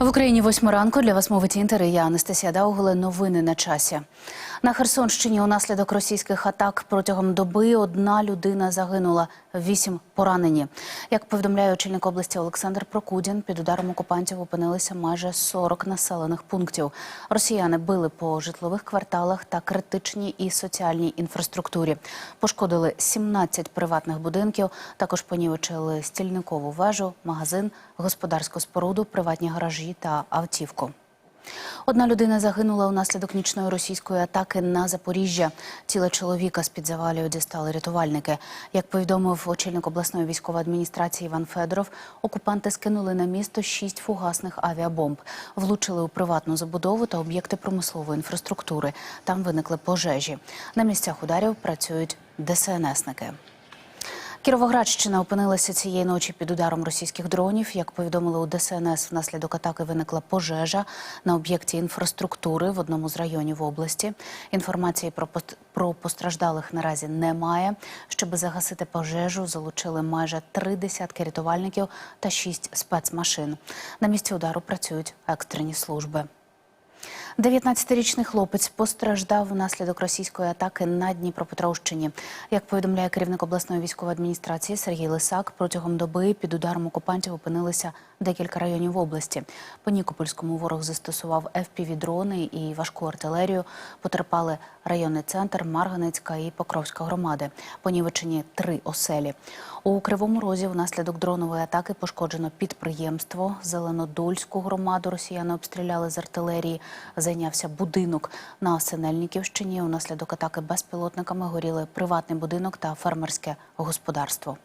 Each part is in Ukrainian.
В Україні восьма ранку для вас мовить інтер. і Я Анастасія Дауголе. Новини на часі. На Херсонщині унаслідок російських атак протягом доби одна людина загинула, вісім поранені. Як повідомляє очільник області Олександр Прокудін, під ударом окупантів опинилися майже 40 населених пунктів. Росіяни били по житлових кварталах та критичній і соціальній інфраструктурі. Пошкодили 17 приватних будинків. Також понівечили стільникову вежу, магазин, господарську споруду, приватні гаражі та автівку. Одна людина загинула унаслідок нічної російської атаки на Запоріжжя. Тіло чоловіка з-під завалів дістали рятувальники. Як повідомив очільник обласної військової адміністрації Іван Федоров, окупанти скинули на місто шість фугасних авіабомб, влучили у приватну забудову та об'єкти промислової інфраструктури. Там виникли пожежі. На місцях ударів працюють ДСНСники. Кіровоградщина опинилася цієї ночі під ударом російських дронів. Як повідомили у ДСНС, внаслідок атаки виникла пожежа на об'єкті інфраструктури в одному з районів області. Інформації про про постраждалих наразі немає. Щоби загасити пожежу, залучили майже три десятки рятувальників та шість спецмашин. На місці удару працюють екстрені служби. 19-річний хлопець постраждав внаслідок російської атаки на Дніпропетровщині. Як повідомляє керівник обласної військової адміністрації Сергій Лисак, протягом доби під ударом окупантів опинилися декілька районів області. По Нікопольському ворог застосував FPV-дрони і важку артилерію. Потерпали районний центр, Марганецька і Покровська громади. Понівечені три оселі. У Кривому Розі внаслідок дронової атаки пошкоджено підприємство. Зеленодольську громаду росіяни обстріляли з артилерії. Зайнявся будинок на Синельниківщині. Унаслідок атаки безпілотниками горіли приватний будинок та фермерське господарство.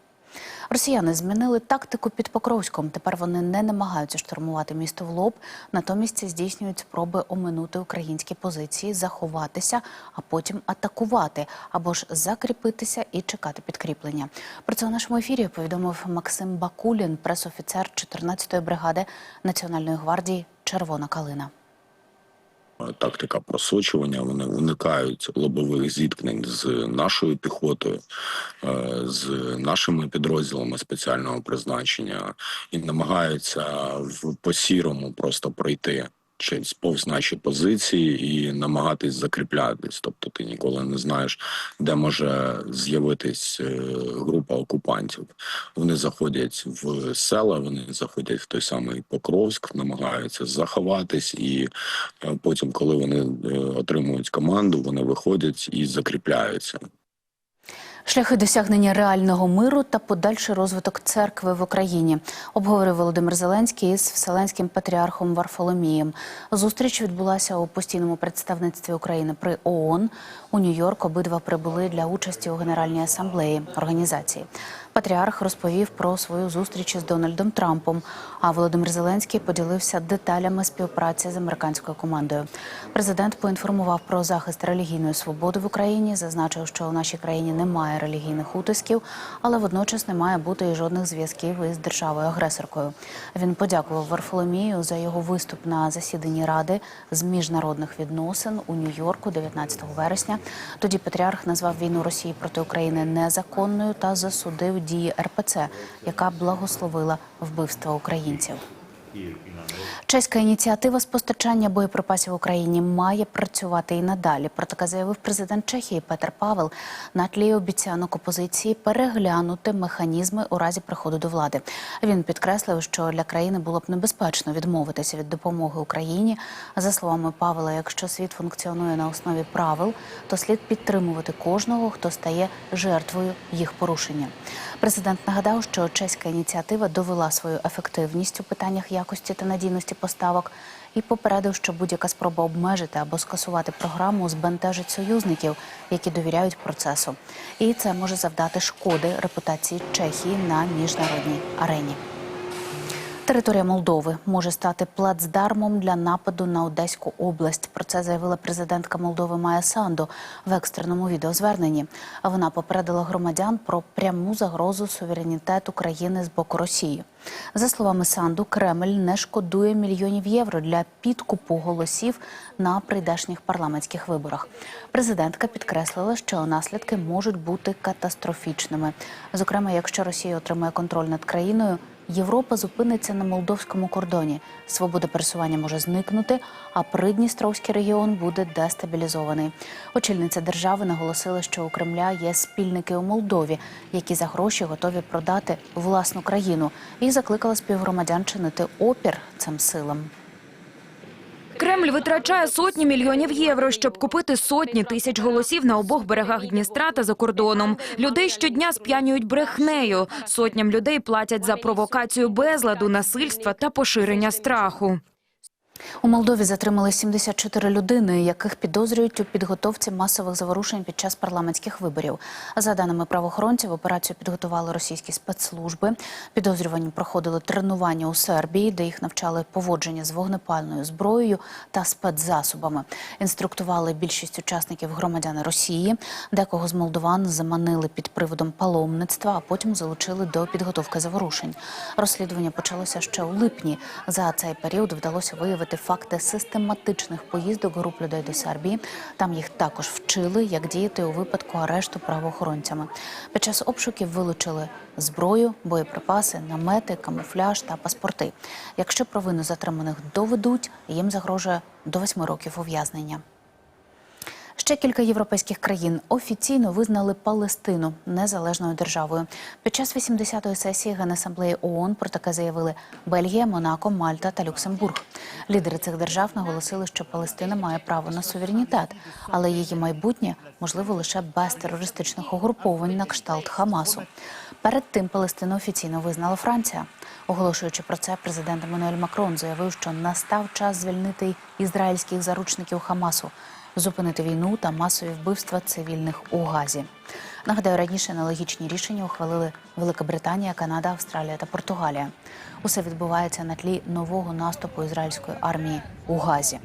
Росіяни змінили тактику під Покровськом. Тепер вони не намагаються штурмувати місто в лоб, натомість здійснюють спроби оминути українські позиції, заховатися, а потім атакувати або ж закріпитися і чекати підкріплення. Про це у нашому ефірі повідомив Максим Бакулін, пресофіцер 14-ї бригади Національної гвардії Червона калина. Тактика просочування. Вони уникають лобових зіткнень з нашою піхотою, е, з нашими підрозділами спеціального призначення і намагаються в по-сірому просто пройти через повз наші позиції і намагатись закріплятись. Тобто ти ніколи не знаєш, де може з'явитись е, група окупантів. Вони заходять в села, вони заходять в той самий Покровськ, намагаються заховатись, і е, потім, коли вони е, отримують команду, вони виходять і закріпляються. Шляхи досягнення реального миру та подальший розвиток церкви в Україні обговорив Володимир Зеленський із Вселенським патріархом Варфоломієм. Зустріч відбулася у постійному представництві України при ООН. У Нью-Йорк обидва прибули для участі у Генеральній асамблеї організації. Патріарх розповів про свою зустріч із Дональдом Трампом. А Володимир Зеленський поділився деталями співпраці з американською командою. Президент поінформував про захист релігійної свободи в Україні, зазначив, що у нашій країні немає релігійних утисків, але водночас не має бути і жодних зв'язків із державою-агресоркою. Він подякував Варфоломію за його виступ на засіданні ради з міжнародних відносин у Нью-Йорку 19 вересня. Тоді патріарх назвав війну Росії проти України незаконною та засудив дії РПЦ, яка благословила вбивства українців. Чеська ініціатива з постачання боєприпасів Україні має працювати і надалі. Про таке заявив президент Чехії Петер Павел на тлі обіцянок опозиції переглянути механізми у разі приходу до влади. Він підкреслив, що для країни було б небезпечно відмовитися від допомоги Україні. За словами Павла, якщо світ функціонує на основі правил, то слід підтримувати кожного, хто стає жертвою їх порушення. Президент нагадав, що чеська ініціатива довела свою ефективність у питаннях якості та надійності поставок і попередив, що будь-яка спроба обмежити або скасувати програму збентежить союзників, які довіряють процесу. І це може завдати шкоди репутації Чехії на міжнародній арені. Територія Молдови може стати плацдармом для нападу на Одеську область. Про це заявила президентка Молдови Майя Санду в екстреному відеозверненні. Вона попередила громадян про пряму загрозу суверенітету країни з боку Росії. За словами Санду, Кремль не шкодує мільйонів євро для підкупу голосів на прийдешніх парламентських виборах. Президентка підкреслила, що наслідки можуть бути катастрофічними. Зокрема, якщо Росія отримає контроль над країною, Європа зупиниться на молдовському кордоні. Свобода пересування може зникнути, а придністровський регіон буде дестабілізований. Очільниця держави наголосила, що у Кремля є спільники у Молдові, які за гроші готові продати власну країну, і закликала співгромадян чинити опір цим силам. Кремль витрачає сотні мільйонів євро, щоб купити сотні тисяч голосів на обох берегах Дністра та за кордоном. Людей щодня сп'янюють брехнею. Сотням людей платять за провокацію безладу, насильства та поширення страху. У Молдові затримали 74 людини, яких підозрюють у підготовці масових заворушень під час парламентських виборів. За даними правоохоронців, операцію підготували російські спецслужби. Підозрювані проходили тренування у Сербії, де їх навчали поводження з вогнепальною зброєю та спецзасобами. Інструктували більшість учасників громадяни Росії. Декого з молдован заманили під приводом паломництва, а потім залучили до підготовки заворушень. Розслідування почалося ще у липні. За цей період вдалося виявити факти систематичних поїздок груп людей до Сербії. Там їх також вчили, як діяти у випадку арешту правоохоронцями. Під час обшуків вилучили зброю, боєприпаси, намети, камуфляж та паспорти. Якщо провину затриманих доведуть, їм загрожує до восьми років ув'язнення. Ще кілька європейських країн офіційно визнали Палестину незалежною державою. Під час 80-ї сесії Генасамблеї ООН про таке заявили Бельгія, Монако, Мальта та Люксембург. Лідери цих держав наголосили, що Палестина має право на суверенітет, але її майбутнє можливо лише без терористичних угруповань на кшталт Хамасу. Перед тим Палестину офіційно визнала Франція. Оголошуючи про це, президент Еммануель Макрон заявив, що настав час звільнити ізраїльських заручників Хамасу зупинити війну та масові вбивства цивільних у Газі. Нагадаю, раніше аналогічні рішення ухвалили Велика Британія, Канада, Австралія та Португалія. Усе відбувається на тлі нового наступу ізраїльської армії у Газі.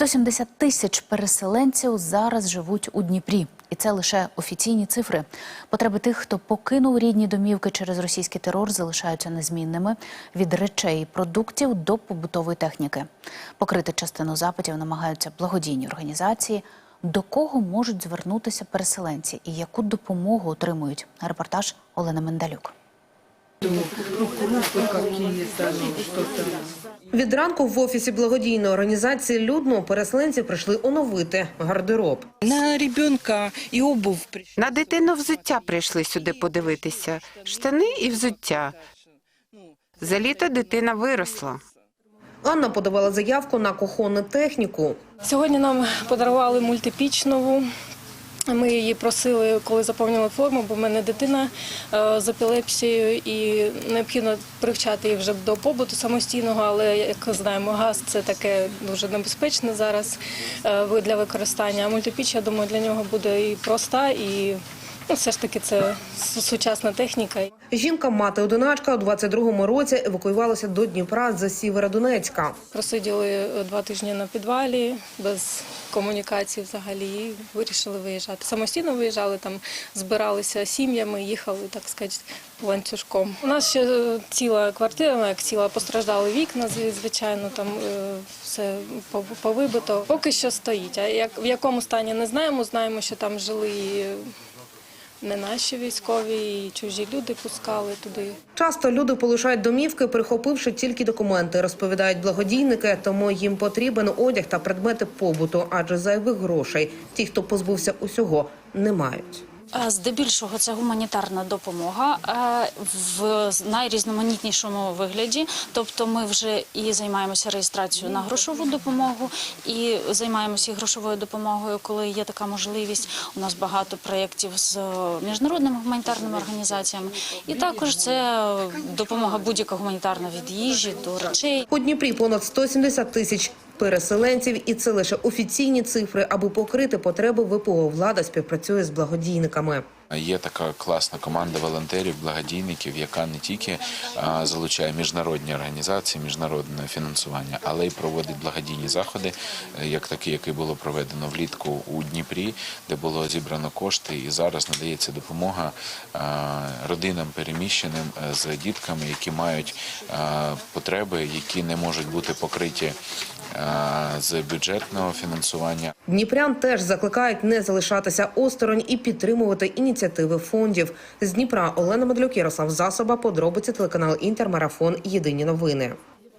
170 тисяч переселенців зараз живуть у Дніпрі, і це лише офіційні цифри. Потреби тих, хто покинув рідні домівки через російський терор, залишаються незмінними від речей і продуктів до побутової техніки. Покрити частину запитів намагаються благодійні організації. До кого можуть звернутися переселенці і яку допомогу отримують? Репортаж Олени Мендалюк. Від ранку в офісі благодійної організації Людно переселенці прийшли оновити гардероб. На ребенка і обув. На дитину взуття прийшли сюди подивитися. Штани і взуття. За літо дитина виросла. Анна подавала заявку на кухонну техніку. Сьогодні нам подарували мультипіч нову. Ми її просили, коли заповнили форму, бо в мене дитина е, з епілепсією і необхідно привчати її вже до побуту самостійного, але як знаємо, газ це таке дуже небезпечне зараз е, для використання. А мультипіч, я думаю, для нього буде і проста, і ну, все ж таки це сучасна техніка. Жінка, мати одиначка, у 22-му році евакуювалася до Дніпра з Сєвєродонецька. Просиділи е, два тижні на підвалі без комунікації взагалі і вирішили виїжджати. Самостійно виїжджали, там збиралися сім'ями, їхали, так сказати, ланцюжком. У нас ще е, ціла квартира, ну, як ціла, постраждали вікна, звичайно, там е, все пов- повибито. Поки що стоїть. А як в якому стані не знаємо, знаємо, що там жили не наші військові, і чужі люди пускали туди. Часто люди полишають домівки, прихопивши тільки документи, розповідають благодійники, тому їм потрібен одяг та предмети побуту, адже зайвих грошей ті, хто позбувся усього, не мають. Здебільшого це гуманітарна допомога е, в найрізноманітнішому вигляді. Тобто, ми вже і займаємося реєстрацією на грошову допомогу, і займаємося грошовою допомогою, коли є така можливість. У нас багато проєктів з міжнародними гуманітарними організаціями, і також це допомога будь-яка гуманітарна від їжі до речей. У Дніпрі понад 170 тисяч переселенців, і це лише офіційні цифри. Аби покрити потреби ВПО, влада співпрацює з благодійниками. Є така класна команда волонтерів, благодійників, яка не тільки залучає міжнародні організації, міжнародне фінансування, але й проводить благодійні заходи, е, як такі, який було проведено влітку у Дніпрі, де було зібрано кошти, і зараз надається допомога родинам переміщеним е, з дітками, які мають потреби, які не можуть бути покриті з бюджетного фінансування. Дніпрян теж закликають не залишатися осторонь і підтримувати ініціативу ініціативи фондів. З Дніпра Олена Медлюк, Ярослав Засоба, подробиці телеканал Інтермарафон. Єдині новини.